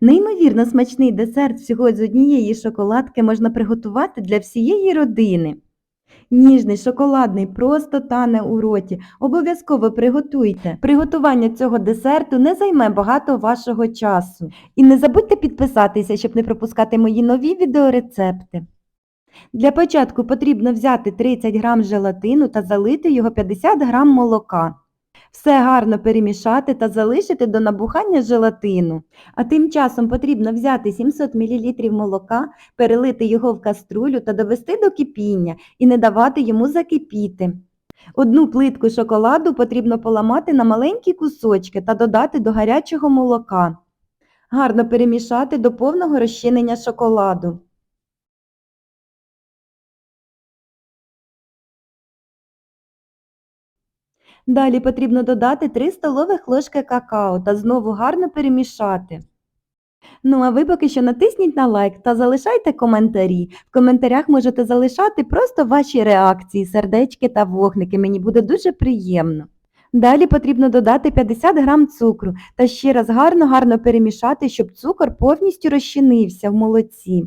Неймовірно смачний десерт всього з однієї шоколадки можна приготувати для всієї родини. Ніжний, шоколадний, просто тане у роті. Обов'язково приготуйте. Приготування цього десерту не займе багато вашого часу. І не забудьте підписатися, щоб не пропускати мої нові відеорецепти. Для початку потрібно взяти 30 г желатину та залити його 50 г молока. Все гарно перемішати та залишити до набухання желатину. А тим часом потрібно взяти 700 мл молока, перелити його в каструлю та довести до кипіння і не давати йому закипіти. Одну плитку шоколаду потрібно поламати на маленькі кусочки та додати до гарячого молока. Гарно перемішати до повного розчинення шоколаду. Далі потрібно додати 3 столових ложки какао та знову гарно перемішати. Ну а ви поки що натисніть на лайк та залишайте коментарі. В коментарях можете залишати просто ваші реакції, сердечки та вогники. Мені буде дуже приємно. Далі потрібно додати 50 г цукру та ще раз гарно-гарно перемішати, щоб цукор повністю розчинився в молоці.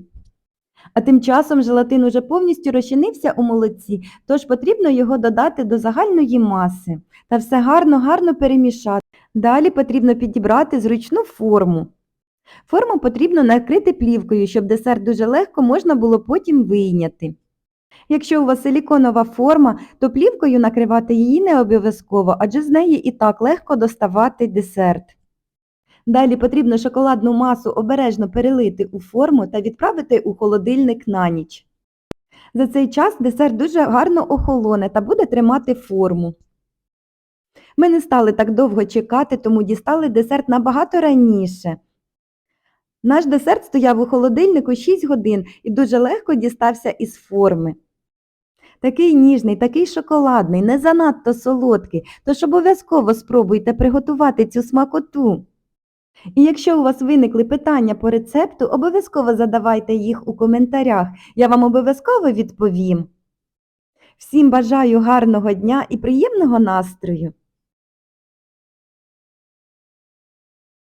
А тим часом желатин уже повністю розчинився у молоці, тож потрібно його додати до загальної маси та все гарно-гарно перемішати. Далі потрібно підібрати зручну форму. Форму потрібно накрити плівкою, щоб десерт дуже легко можна було потім вийняти. Якщо у вас силіконова форма, то плівкою накривати її не обов'язково, адже з неї і так легко доставати десерт. Далі потрібно шоколадну масу обережно перелити у форму та відправити у холодильник на ніч. За цей час десерт дуже гарно охолоне та буде тримати форму. Ми не стали так довго чекати, тому дістали десерт набагато раніше. Наш десерт стояв у холодильнику 6 годин і дуже легко дістався із форми. Такий ніжний, такий шоколадний, не занадто солодкий, тож обов'язково спробуйте приготувати цю смакоту. І якщо у вас виникли питання по рецепту, обов'язково задавайте їх у коментарях, я вам обов'язково відповім. Всім бажаю гарного дня і приємного настрою!